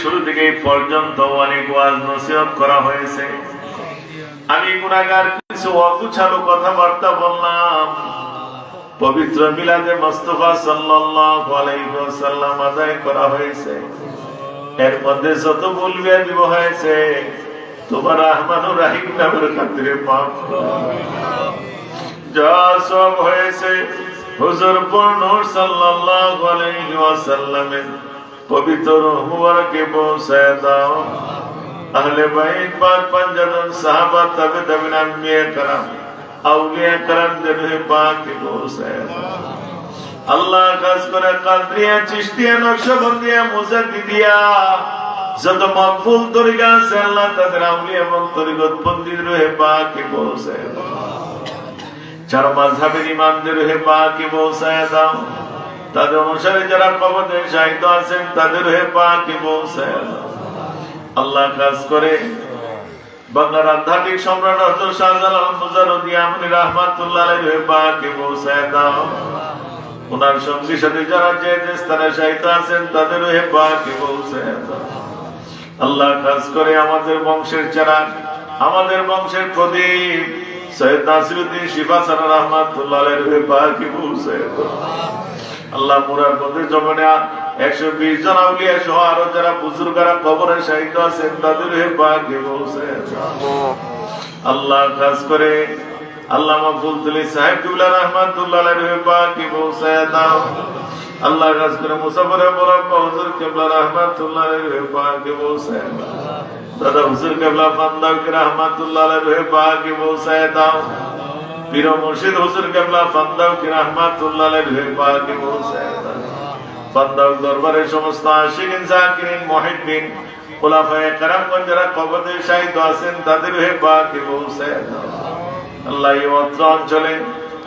শুরু থেকে পর্যন্ত অনেক ওয়াজ নসিহত করা হয়েছে। আমি গুণাগার, কিছু অগুছালো কথাবার্তা বললাম। পবিত্র মিলাদে মোস্তফা ওয়াসাল্লাম আদায় করা হয়েছে। এর মধ্যে যত ভুল ব্যাধি হয়েছে, তোমার রহমানুর রাহিম নামের খাতিরে মাফ যা সব হয়েছে, হুজুর পূর্ণ সাল্লাল্লাহু আলাইহি ওয়াসাল্লামের পবিত্র মুবারকে পৌঁছায় দাও আহলে বাইত পাক পঞ্জাদন সাহাবা তবে তবে আম্বিয়া کرام আউলিয়া کرام দেবে পাকে পৌঁছায় দাও আল্লাহ খাস করে কাদরিয়া চিশতিয়া নকশবন্দিয়া মুজাদ্দিদিয়া যত মকবুল তরিকা আছে আল্লাহ তাদের আউলিয়া এবং তরিকত বন্দির রহে পাকে পৌঁছায় দাও চার মাঝহাবের ইমামদের হে পাকে পৌঁছায় দাও তাদের অনুসারে যারা কবরে আছেন, তাদের হে পাকে পৌঁছায় আল্লাহ কাজ করে। পৌঁছায় যারা যে আছেন পৌঁছায় আল্লাহ কাজ করে আমাদের বংশের চারা, আমাদের বংশের প্রদীপ। সৈয়দ নাসিরুদ্দিন শিফা সারা রহমাতুল্লাহ আলাইহি পাকে পৌঁছে দাও। আল্লাহ মুরার মধ্যে জমানে একশো বিশ জন আউলিয়া সহ আরও যারা বুজুর্গারা কবরে সাহিত্য আছেন তাদের হে পাকে পৌঁছে আল্লাহ কাজ করে আল্লাহ মাহফুল তুলি সাহেব কিবলা রহমাতুল্লাহ আলাইহি পাকে পৌঁছে দাও। আল্লাহ কাজ করে মুসাফরে বড় হুজুর কিবলা রহমাতুল্লাহ পাকে পৌঁছে দাও দাদা হুজুর কেবলা ফান্দাও কি রহমাতুল্লাহ আলাইহি পাকে পৌঁছায় দাও। পীর মুর্শিদ হুজুর কেবলা ফান্দাও কি রহমাতুল্লাহ আলাইহি পাকে পৌঁছায় দাও ফান্দাও দরবারে সমস্ত আশিকিন জাকিরিন মুহিব্বিন খোলাফায়ে কেরামগণ যারা কবরে শাহিদ আছেন, তাদের হে পাকে পৌঁছায় আল্লাহ এই অত্র অঞ্চলে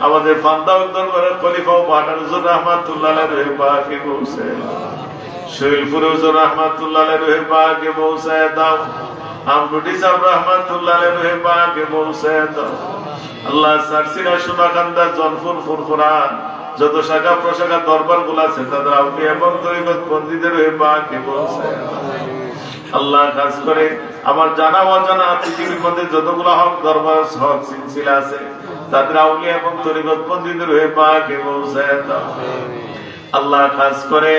আমাদের ফান্দাও দরবারে খলিফা ও পাঠান হুজুর রহমাতুল্লাহ আলাইহি পাকে পৌঁছায় দাও শৈলপুর হুজুর রহমাতুল্লাহ রহে পৌঁছায় দাও আমরুটি সাহেব রহমাতুল্লাহ রহে পাকে পৌঁছায় দাও আল্লাহ সারসিনা সুনাকান্দা জনপুর ফুরফুরা যত শাখা প্রশাখা দরবারগুলা আছে, তাদের আউলি এবং বন্দীদের রহে পাকে পৌঁছায় দাও আল্লাহ কাজ করে। আমার জানা অজানা পৃথিবীর মধ্যে যতগুলো হক, দরবার, হক, সিলসিলা আছে, তাদের আউলি এবং তরিকত বন্দীদের হয়ে পাকে দাও আল্লাহ কাজ করে।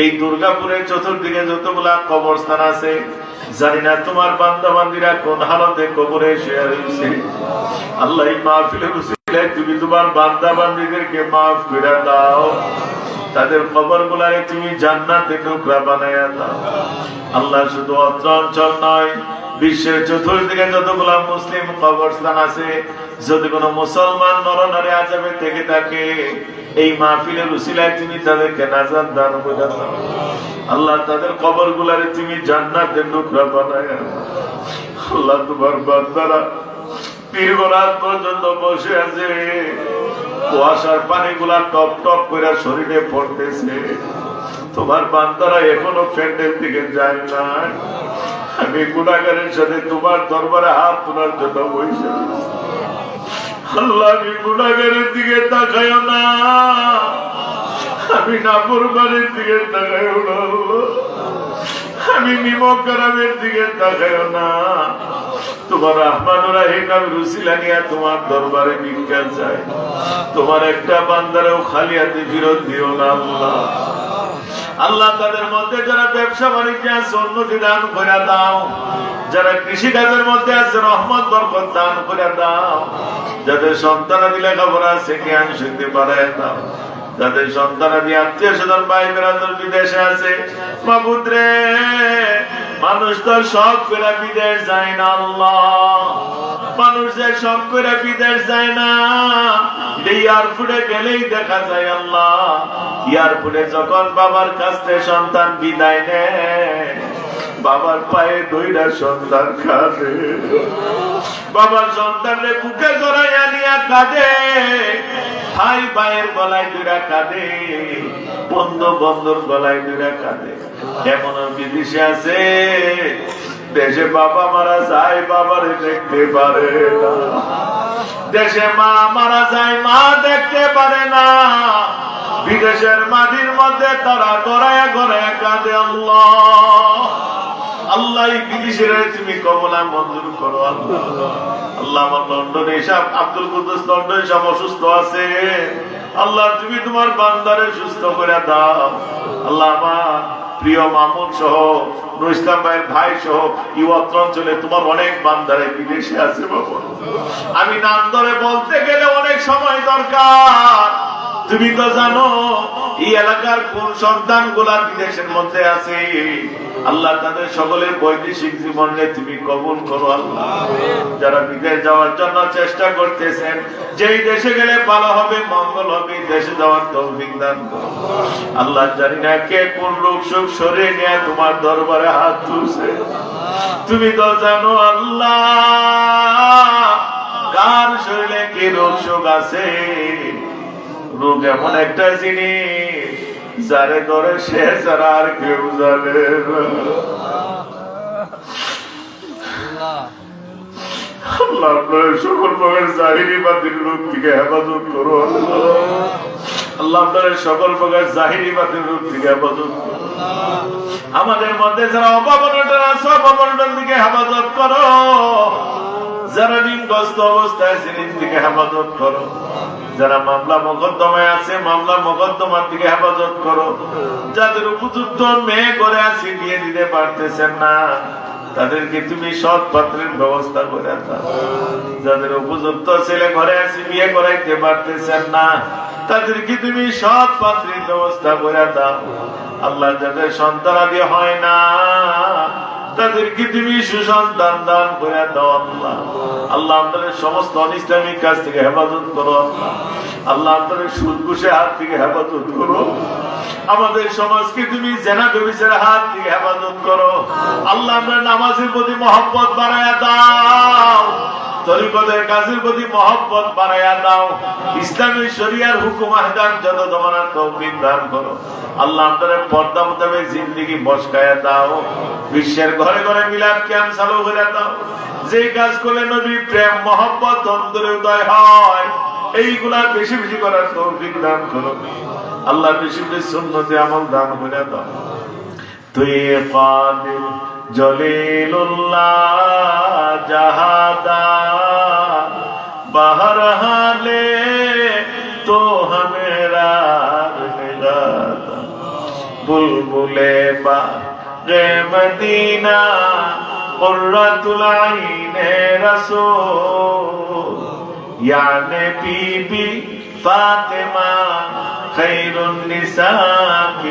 এই দুর্গাপুরের চতুর্দিকে যতগুলা কবরস্থান আছে জানি না তোমার বান্দা বান্দিরা কোন হালতে কবরে শেয়ার হয়েছে আল্লাহ মাহফিলের উসিলায় তুমি তোমার বান্দা বান্দিদেরকে মাফ করে দাও। তাদের খবর গুলারে তুমি জান্নাতে টুকরা বানাইয়া দাও। আল্লাহ শুধু অত্র অঞ্চল নয়, বিশ্বের চতুর্দিকে যতগুলা মুসলিম কবরস্থান আছে, যদি কোনো মুসলমান নরনারী আজাবে থেকে থাকে এই মাহফিলের উসিলায় তুমি তাদেরকে নাজাদ দান করে আল্লাহ তাদের কবর গুলারে তুমি জান্নাতের টুকরা বানায় আল্লাহ তোমার বান্দারা পর্যন্ত বসে আছে। কুয়াশার পানিগুলা টপ টপ করে শরীরে পড়তেছে। তোমার বান্দারা এখনও ফ্যান্ডের দিকে যায় না। আমি গুণাগারের সাথে তোমার দরবারে হাত তোলার জন্য বসে। আমি গুণাগারের দিকে তাকায় না। আমি দিকে তাকায় আমি দিকে তাকায় না। তোমার রহমানুরা হেকাম রুসিলা নিয়ে তোমার দরবারে ভিক্ষা চাই। তোমার একটা বান্দারেও খালি হাতে ফিরত দিও না আল্লাহ। আল্লাহ তাদের মধ্যে যারা ব্যবসা বাণিজ্য আছে, উন্নতি দান করে দাও। যারা কৃষি কাজের মধ্যে আছে, রহমত, বরকত দান করে দাও। যাদের সন্তানাদি লেখাপড়া আছে, জ্ঞান শিখতে পারে দাও। যাদের সন্তানাদি আত্মীয় স্বজন ভাই বেড়াদের বিদেশে আছে মাবুদ্রে মানুষ তো সব করে বিদেশ যায় না আল্লাহ। মানুষ সব করে বিদেশ যায় না। এয়ারপোর্টে গেলেই দেখা যায় আল্লাহ। এয়ারপোর্টে যখন বাবার কাছ থেকে সন্তান বিদায় নেয়, বাবার পায়ে দুইটা সন্তান কাঁদে। বাবার সন্তানরে বুকে জড়াইয়া নিয়া কাঁদে। ভাই ভাইয়ের গলায় দুইটা কাঁদে। বন্ধু বন্ধুর গলায় দুইটা কাঁদে। এমন বিদেশে আছে? দেশে বাবা মারা যায়, বাবারে দেখতে পারে না। দেশে মা মারা যায়, মা দেখতে পারে না। বিদেশের মাটির মধ্যে তারা গড়ায় গড়ায় কাঁদে আল্লাহ। আল্লাহ তুমি কমলা মঞ্জুর করো আল্লাহ। আল্লাহ আমার লন্ডনে সব আব্দুল কুদ্দুস লন্ডনে সব অসুস্থ আছে। আল্লাহ, তুমি তোমার বান্দারে সুস্থ করে দাও। আল্লাহ আমার প্রিয় মামুন সহ, নুর ইসলাম ভাইয়ের ভাই সহ, এই অঞ্চলে তোমার অনেক বান্দারে বিদেশে আছে, বাবা। আমি নাম ধরে বলতে গেলে অনেক সময় দরকার। তুমি তো জানো, এই এলাকার কোন সন্তানগুলা বিদেশের মধ্যে আছে? আল্লাহ তাদের সকলের বৈদেশিক জীবনে তুমি কবুল করো, আল্লাহ। যারা বিদেশ যাওয়ার জন্য চেষ্টা করতেছেন, যেই দেশে গেলে ভালো হবে, মঙ্গল হবে দেশে যাওয়ার তৌফিক দান আল্লাহ জানি না কে কোন রোগ সুখ সরিয়ে নিয়ে তোমার দরবারে হাত তুলছে। তুমি তো জানো, আল্লাহ, কার শরীরে কি রোগ সুখ আছে? রোগ এমন একটা জিনিস? যারে ধরে সে ছাড়া আর কেউ জানে থেকে করো সকল প্রকার থেকে করো আমাদের মধ্যে যারা অপাবনটন আছে থেকে হেফাজত করো। যারা ঋণগ্রস্ত অবস্থায় সিরিজ থেকে হেফাজত করো। যারা মামলা মোকদ্দমায় আছে, মামলা মোকদ্দমার দিকে হেফাজত করো। যাদের উপযুক্ত মেয়ে করে আছে, বিয়ে দিতে পারতেছেন না, তাদেরকে তুমি সৎ পাত্রের ব্যবস্থা করে যাদের উপযুক্ত ছেলে ঘরে আছে, বিয়ে করাইতে পারতেছেন না, তাদেরকে তুমি সৎ পাত্রের ব্যবস্থা করে দাও। আল্লাহ যাদের সন্তানাদি হয় না তাদেরকে তুমি সুসন্তান দান করে দাও, আল্লাহ। আল্লাহ আপনাদের সমস্ত অনিসলামিক কাজ থেকে হেফাজত করো, আল্লাহ। আপনাদের সুদ ঘুষে হাত থেকে হেফাজত করো। আমাদের সমাজকে তুমি জেনা বেবিসের হাত থেকে হেফাজত করো। আল্লাহ আমরা নামাজের প্রতি মহব্বত বাড়ায় দাও। তরিকতের কাজের প্রতি মহব্বত বাড়াইয়া দাও। ইসলামী শরিয়ার হুকুম আহদান যত তোমার তৌফিক দান করো। আল্লাহ আপনাদের পর্দা মোতাবেক জিন্দিগি বসকায়া দাও। বিশ্বের ঘরে ঘরে মিলাদ ক্যাম্প চালু করে দাও। যে কাজ করলে নবী প্রেম, মহব্বত অন্তরে উদয় হয়, এইগুলা বেশি বেশি করার তৌফিক দান করো। আল্লাহ বেশি বেশি সুন্নতে আমল দান করে দাও। তুই কাদির জলিলুল্লাহ জাহাদা বাহর হালে তো হমেরা বুলবুলে বা রে মদিনা, কুররাতুল আইনে রাসূল। ইয়া নবী ফাতেমা خير النساء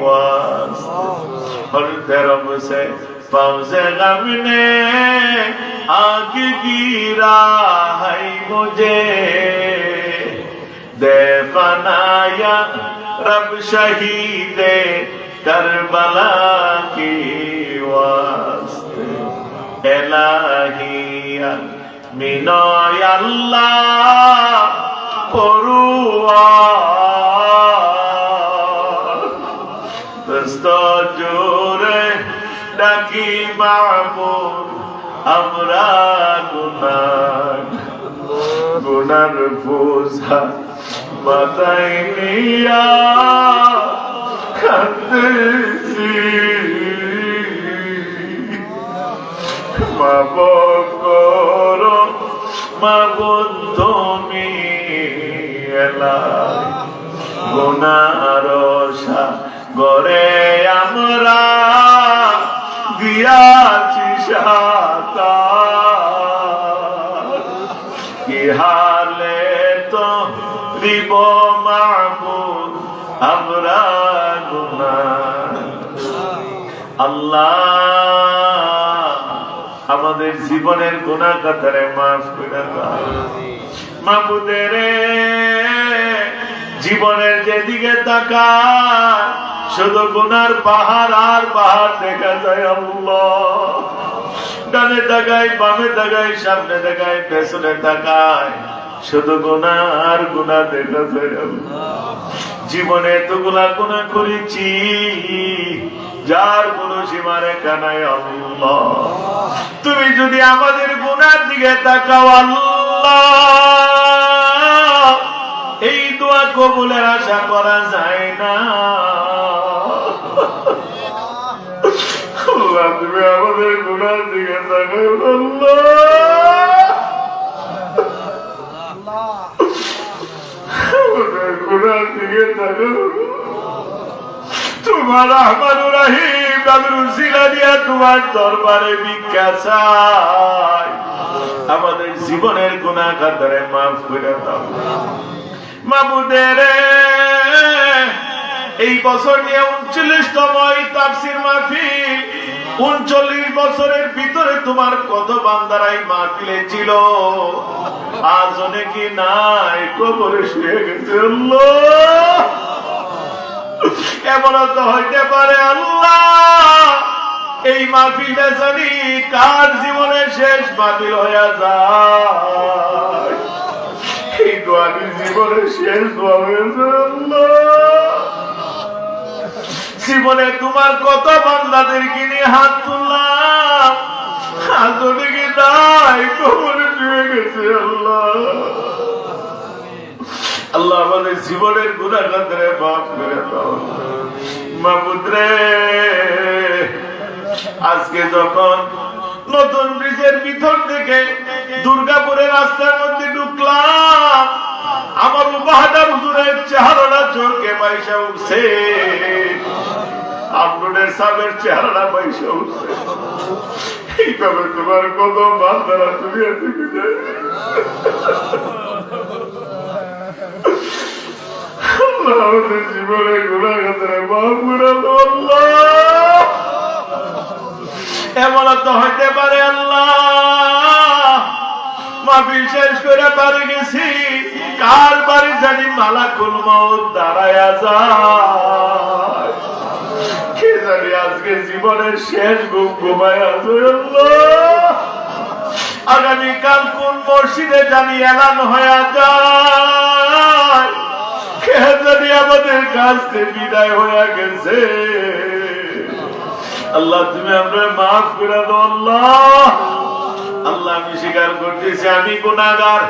واسط اور درب سے فوز غم نے آگ گیرا ہے مجھے دے فنایا رب شہید کربلا کی واسطے الہی منو اللہ پروا দস্ত জোরে ডাকি মাহবুব আমরা গুনার গুনার বোঝা মাথায় নিয়া কান্দেছি মাব করো মাবুদ তুমি এলা গুনার গরে আমরা দিয়াছি সাতা। কি হালে তো দিব মাহবুব, আমরা গুনার আল্লাহ আমাদের জীবনের গুণা কাতারে মাফ করে মাহবুদের জীবনের যেদিকে তাকায় শুধু গুনার পাহাড় আর পাহাড় দেখা যায় আল্লাহ। ডানে তাকায় বামে তাকায় সামনে তাকায় পেছনে তাকায় শুধু গুণা আর গুণা দেখা যায় জীবনে এতগুলা গুণা করেছি, যার কোন সীমারে কানায় আল্লাহ। তুমি যদি আমাদের গুনার দিকে তাকাও আল্লাহ, এই দোয়া কবুলের আশা করা যায় না। আল্লাহ তুমি আমাদের গুণার দিকে তাকাই গুণার দিকে তাকাই তোমার রহমান রাহিম নামের উসিলা দিয়া তোমার দরবারে ভিক্ষা চাই আমাদের জীবনের গুণাগার দ্বারা মাফ করে দাও। মাবুদের এই বছর নিয়ে উনচল্লিশতম এই তাফসির মাহফিল। উনচল্লিশ বছরের ভিতরে তোমার কত বান্দারাই মাহফিলে ছিল? আজ অনেকে নাই, কবরে শুয়ে গেছে। এমন তো হইতে পারে আল্লাহ! এই মাহফিলটা জানি কার জীবনের শেষ মাহফিল হইয়া যায়, এই দোয়াটি জীবনের শেষ দোয়া আল্লাহ! জীবনে তোমার কত বান্দাদের কিনে হাত তুললাম? হাত দিকে নাই কবরে শুয়ে গেছে আল্লাহ। আল্লাহ আমাদের জীবনের গুণাগারে মাফ করে দাও। মাবুদ্রে আজকে যখন নতুন ব্রিজের ভিতর থেকে দুর্গাপুরের রাস্তার মধ্যে ঢুকলাম, আমার উপাহাদার হুজুরের চেহারাটা চোখে পয়সা উঠছে। আপনাদের সাবের চেহারাটা পয়সা এইভাবে তোমার কত বান্দারা তুমি জীবনে আল্লাহ। এমন তো হইতে পারে আল্লাহ। শেষ করে পারে গেছি। কার বাড়ি জানি মালাকুল মত দাঁড়ায় যায়। জানি আজকে জীবনের শেষ ঘুম ঘুমায় আগামীকাল কোন মসজিদে জানি এলান হয়ে যায়। আমাদের বিদায় হয়ে গেছে। আল্লাহ, তুমি মাফ করে দাও, আল্লাহ। আল্লাহ, আমি স্বীকার করতেছি, আমি গুনাগার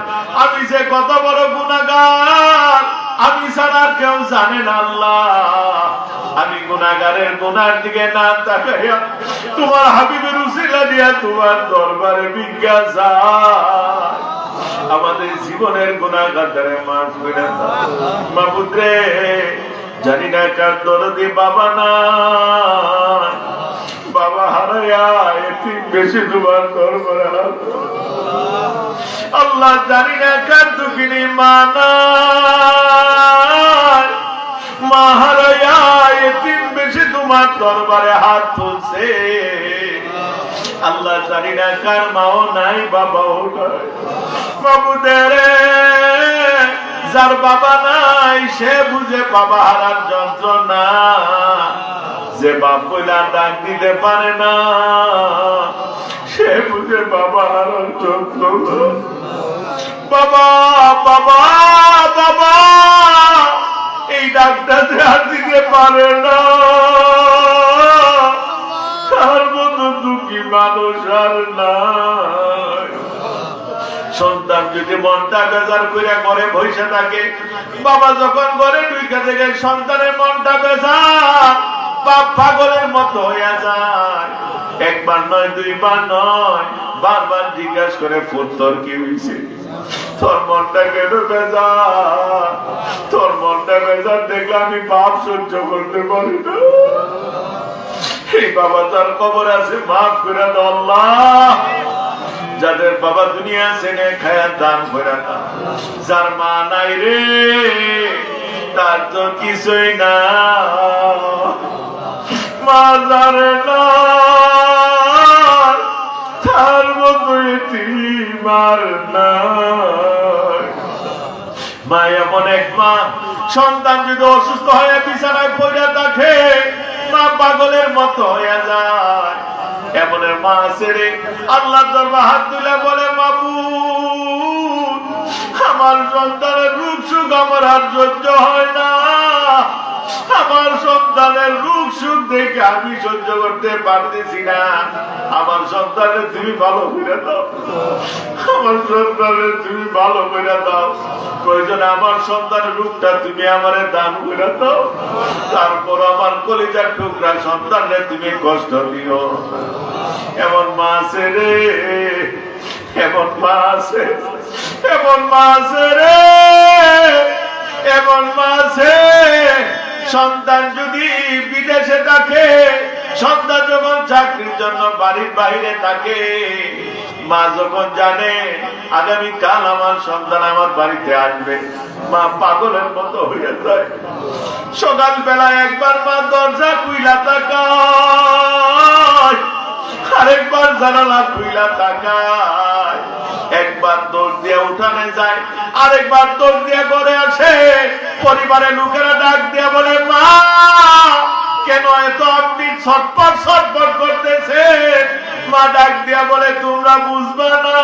আমি যে কত বড় গুনাগার আমি ছাড়া কেউ জানে না আল্লাহ। আমি গুনাগারের গুনার দিকে না তাকাইয়া তোমার হাবিবের উসিলা দিয়া তোমার দরবারে বিজ্ঞা যায় আমাদের জীবনের দ্বারা মাফ করে দাও। মাবুদ্রে জানি না কার দরদি বাবা না। বাবা হারাইয়া এটি বেশি তোমার দরবারে। আল্লাহ জানি না কার দুঃখিনী মা নাই মা এতিম বেশি তোমার দরবারে হাত তুলছে। আল্লাহ জানি না কার মাও নাই, বাবাও নাই। বাবুদের যার বাবা নাই, সে বুঝে বাবা হারার যন্ত্রণা। যে বাপ ডাক দিতে পারে না। সে বুঝে বাবা হারার যন্ত্রণা বাবা বাবা বাবা, এই ডাক্তার আর দিতে পারে না। তার মতো দুঃখী মানুষ আর নাই। সন্তান যদি মনটা বেজার করে ঘরে বসে থাকে, বাবা যখন ঘরে ঢুকে থেকে, সন্তানের মনটা বেজার, বাপ পাগলের মতো হইয়া যায়। একবার নয়, দুইবার নয়। বারবার জিজ্ঞাসা করে ফুটতর কি হয়েছে? তোর মনটা কেন বেজার। তোর মনটা বেজার দেখলে আমি বাপ সহ্য করতে পারি না। এই বাবা তার কবর আছে, মাফ করে আল্লাহ। যাদের বাবা দুনিয়া সেনে খায়া দান করে যার মা নাই রে, তার তো কিছুই না। মা তার মতো মার মা এমন এক মা, সন্তান যদি অসুস্থ হয়ে বিছানায় পড়ে থাকে, মা পাগলের মতো হয়ে যায়। এমন এক মা আছে রে আল্লাহ দরবার হাত তুলে বলে, বাবু, আমার সন্তানের রূপ সুখ আমার আর সহ্য হয় না। আমার সন্তানের রূপ সুখ দেখে আমি সহ্য করতে পারতেছি না? আমার সন্তানের তুমি ভালো করে দাও। আমার সন্তানের তুমি ভালো করে দাও। প্রয়োজনে আমার সন্তানের রূপটা তুমি আমারে দান করে দাও? তারপর আমার কলিজার টুকরা সন্তানের তুমি কষ্ট দিও। এমন মা আছে রে, এমন মা আছে, এমন মা আছে রে, এমন মা আছে। সন্তান যদি বিদেশে থাকে, সন্তান যখন চাকরির জন্য বাড়ির বাইরে থাকে, মা যখন জানে আগামী কাল আমার সন্তান আমার বাড়িতে আসবে। মা পাগলের মতো হয়ে যায়। সকাল বেলা একবার মা দরজা কুইলা তাকায়, আরেকবার জানালা খুইলা তাকায়। একবার দৌড় দিয়ে উঠানে যায়, আরেকবার দৌড় দিয়ে ঘরে আসে। পরিবারের লোকেরা ডাক দিয়ে কেন এত আপনি ছটপট ছটপট করতেছে মা ডাক দিয়া বলে তোমরা বুঝবা না।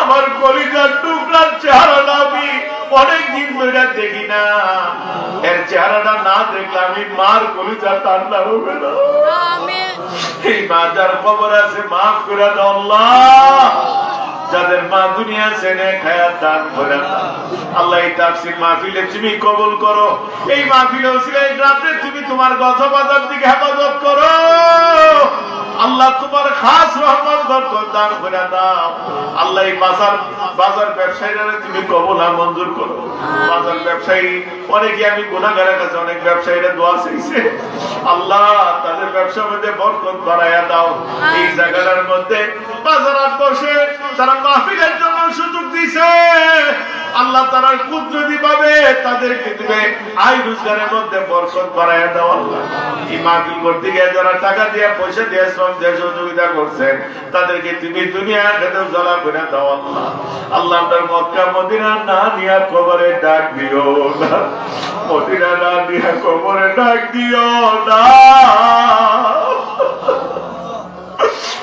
আমার কলিজার টুকরার চেহারাটা আমি অনেকদিন ধরে দেখি না। এর চেহারাটা না দেখলে আমি মার কলিজা ঠান্ডা হবে না। এই মা যার খবর আছে মাফ করে দাও আল্লাহ। যাদের মা দুনিয়া সেনে খায়া দান করে। আল্লাহ এই তাফসীর মাহফিলে তুমি কবুল করো। এই মাহফিলে ওসিলে এই রাতে তুমি তোমার গজবাজার দিকে হেফাজত করো। আল্লাহ তোমার খাস রহমত, বরকত দান করে দাও। আল্লাহ এই বাজার বাজার ব্যবসায়ীরা তুমি কবুল মঞ্জুর করো। বাজার ব্যবসায়ী অনেকে আমি গুণাগারের কাছে অনেক ব্যবসায়ীরা দোয়া চাইছে। আল্লাহ তাদের ব্যবসার মধ্যে বরকত বাড়াইয়া দাও। এই জায়গাটার মধ্যে বাজার বসে, তারা মাহফিলের জন্য সুযোগ দিছে আল্লাহ তারা কুদরতি পাবে, তাদেরকে দিবে আয় রোজগারের মধ্যে বরকত বাড়াইয়া দাও আল্লাহ। এই মাহফিল করতে গিয়ে যারা টাকা দিয়ে, পয়সা দিয়ে, শ্রম দিয়ে, সহযোগিতা করছেন, তাদেরকে তুমি দুনিয়া খেতে জ্বলা করে দাও আল্লাহ। আল্লাহ আপনার মক্কা, মদিনা না নিয়া কবরে ডাক দিও না। মদিনা না নিয়া কবরে ডাক দিও না।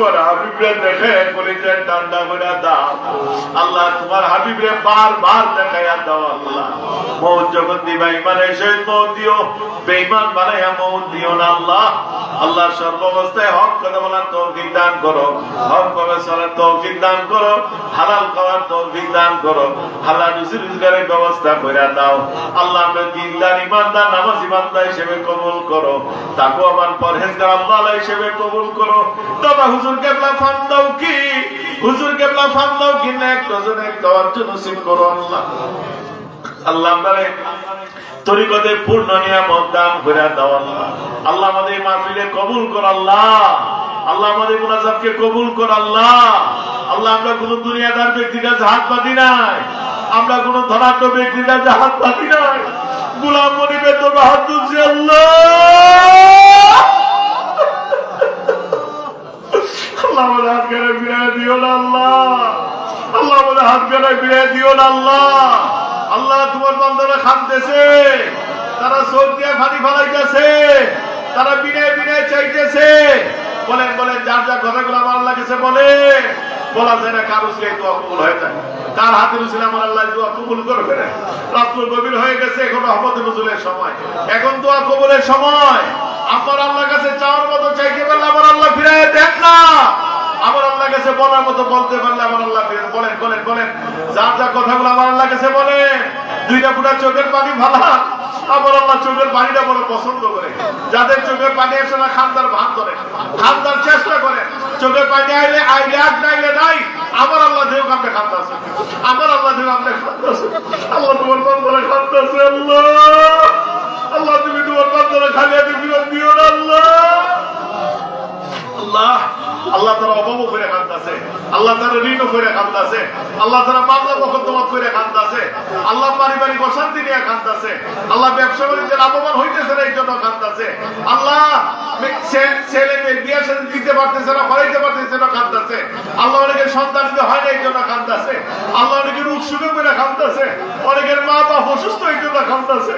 তোমার হাবিবরে দেখে করে যে করে দাও। আল্লাহ সর্বাবস্থায় হক কথা বলার তৌফিক দান করো। হক চলার তৌফিক দান করো। হালাল খাওয়ার তৌফিক দান করো। হালাল রুজি রোজগারের ব্যবস্থা করে দাও। আল্লাহ ইমানদার নামাজ ইমানদার হিসেবে কবুল করো। তাকে আমার পরহেজগার, আল্লাহ হিসেবে কবুল করো। হুজুর কেবলা ফান কি? হুজুর কেবলা ফান কি? না, এক ডজন, এক দেওয়ার জন্য করো আল্লাহ। আল্লাহ আমারে তরিকতে পূর্ণ নিয়ামত দান করে দাও আল্লাহ। আল্লাহ আমাদের মাহফিলে কবুল কর আল্লাহ। আল্লাহ আমাদের মুনাজাতকে কবুল কর আল্লাহ। আল্লাহ, আমরা কোন দুনিয়াদার ব্যক্তির কাছে হাত পাতি নাই। আমরা কোন ধনাঢ্য ব্যক্তির কাছে হাত পাতি নাই। গুলাম মনিবের তো হাত তুলছি আল্লাহ আমাদের হাত গেলে বিরায় দিও না আল্লাহ আল্লাহ আমাদের হাত দিও না আল্লাহ। আল্লাহ তোমার বান্দারা খানতেছে তারা চোখ দিয়ে ফানি ফালাইতেছে। তারা বিনয় বিনয় চাইতেছে। বলেন বলেন, যার যার কথাগুলো আমার কাছে বলে। বলা যায় না কার উসলে দোয়া কবুল হয়ে যায়। কার হাতে উসলে আমার আল্লাহ দোয়া কবুল করবে না। রাত্র গভীর হয়ে গেছে, এখন রহমত নজুলের সময়। এখন দোয়া কবুলের সময়। আমার আল্লাহ কাছে চাওয়ার মতো চাইতে পারলে আমার আল্লাহ ফিরাই দেন না। আমার আল্লাহ কাছে বলার মতো বলতে পারলে আমার আল্লাহ বলেন বলেন বলেন। যার যা কথাগুলো আমার আল্লাহ কাছে বলে, দুইটা ফুটা চোখের পানি ভালা। আমার আল্লাহ চোখের পানিটা বড় পছন্দ করে। যাদের চোখের পানি আসে না খান্দার করে খান্দার চেষ্টা করে। চোখের পানি আইলে আইলে আর নাইলে নাই। আমার আল্লাহ দেহ কামড়ে খান্দাছে আমার আল্লাহ দেহ কামড়ে খান্দাছে আল্লাহ তোমার বন্ধরে খান্দাছে আল্লাহ। আল্লাহ, তুমি তোমার খালি বিরোধ দিও আল্লাহ। আল্লাহ আল্লাহ তারা অভাবও করে কান্দাছে আল্লাহ তারা ঋণও করে কান্দাছে আল্লাহ তারা মামলা মকদ্দমত করে কান্দাছে আল্লাহ পারিবারিক অশান্তি নিয়ে কান্দাছে আল্লাহ ব্যবসা বাণিজ্যে লাভবান হইতেছে না এই জন্য কান্দাছে আল্লাহ ছেলে মেয়ে বিয়ে সাথে দিতে পারতেছে না, করাইতে পারতেছে না কান্দাছে আল্লাহ অনেকের সন্তান দিতে হয় না এই জন্য কান্দাছে আল্লাহ অনেকের সুযোগ করে কান্দাছে অনেকের মা বাপ অসুস্থ এই জন্য কান্দাছে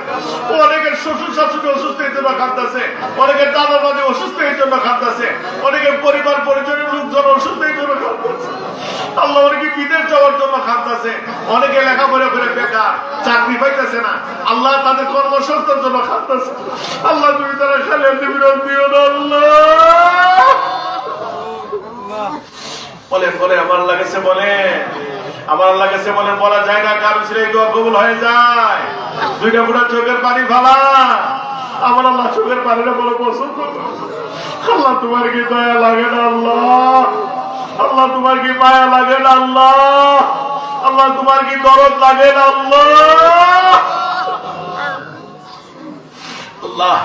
অনেকের শ্বশুর শাশুড়ি অসুস্থ এই জন্য কান্দাছে অনেকের দাদা দাদি অসুস্থ এই জন্য কান্দাছে অনেকের পরিবার পরিজনের লোকজন অসুস্থ আল্লাহ অনেকে বিদেশ যাওয়ার জন্য কান্দাছে অনেকে লেখাপড়া করে বেকার, চাকরি পাইতেছে না। আল্লাহ তাদের কর্মসংস্থার জন্য কান্দাছে আল্লাহ তুমি তারা খালি বলে বলে, আমার লাগেছে বলে, আমার লাগেছে বলে বলা যায় না, কারণ ছিল দোয়া কবুল হয়ে যায়। দুইটা পুরো চোখের পানি ফালা আমার আল্লাহ চোখের পানিটা বড় পছন্দ। আল্লাহ, তোমার কি দয়া লাগে না আল্লাহ? আল্লাহ, তোমার কি মায়া লাগে না আল্লাহ? আল্লাহ, তোমার কি দরদ লাগে না আল্লাহ? আল্লাহ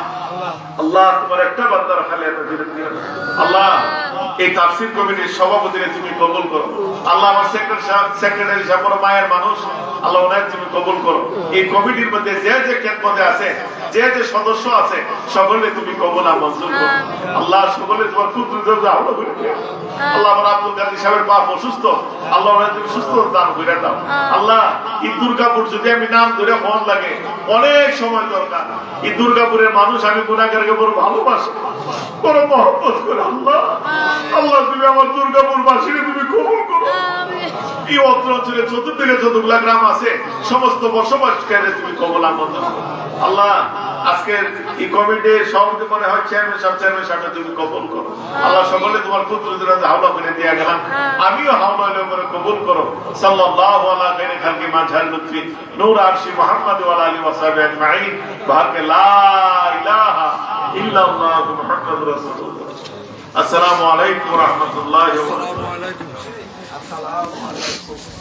আল্লাহ তোমার একটা বান্দার খালি এত আল্লাহ এই তাফসির কমিটির সভাপতিরে তুমি কবুল করো। আল্লাহ আমার সেক্রেটারি সাহেব মায়ের মানুষ। আল্লাহ ওনার তুমি কবুল করো। এই কমিটির মধ্যে যে যে আছে যে যে সদস্য আছে সকলে তুমি কবুল মঞ্জুর করো। আল্লাহ সকলে তোমার আল্লাহ আমার আব্দুল সাহেবের বাপ অসুস্থ। আল্লাহ ওনার তুমি সুস্থ দান করে দাও। আল্লাহ এই দুর্গাপুর যদি আমি নাম ধরে ফোন লাগে অনেক সময় দরকার। এই দুর্গাপুরের মানুষ আমি গুণাগারকে বড় ভালোবাসি। বড় মহব্বত করে আল্লাহ। আল্লাহ তুমি আমার দুর্গাপুর বাসীকে তুমি কবুল করো। এই অত্র অঞ্চলে চতুর্দিকে যতগুলা গ্রাম আছে সমস্ত বসবাসকারী তুমি কবল আমন্ত্রণ করো। আল্লাহ আজকের এই কমিটির সভাপতি মনে হয় চেয়ারম্যান সাহেব চেয়ারম্যান সাহেব তুমি কবল করো। আল্লাহ সকলে তোমার হাতে হাওলা করে দিয়ে গেলাম। আমিও হাওলা করে কবুল করো। সাল্লাল্লাহু আলা খাইরি খালকি মাঝার লুৎফি নূর আরশি মুহাম্মদ ওয়া আলিহি ওয়া সাহবিহি আজমাইন। ভাগ্যে লা ইলাহা ইল্লাল্লাহু মুহাম্মাদুর রাসূলুল্লাহ। আসসালামু আলাইকুম ওয়া রাহমাতুল্লাহি ওয়া বারাকাতুহু। আসসালামু আলাইকুম।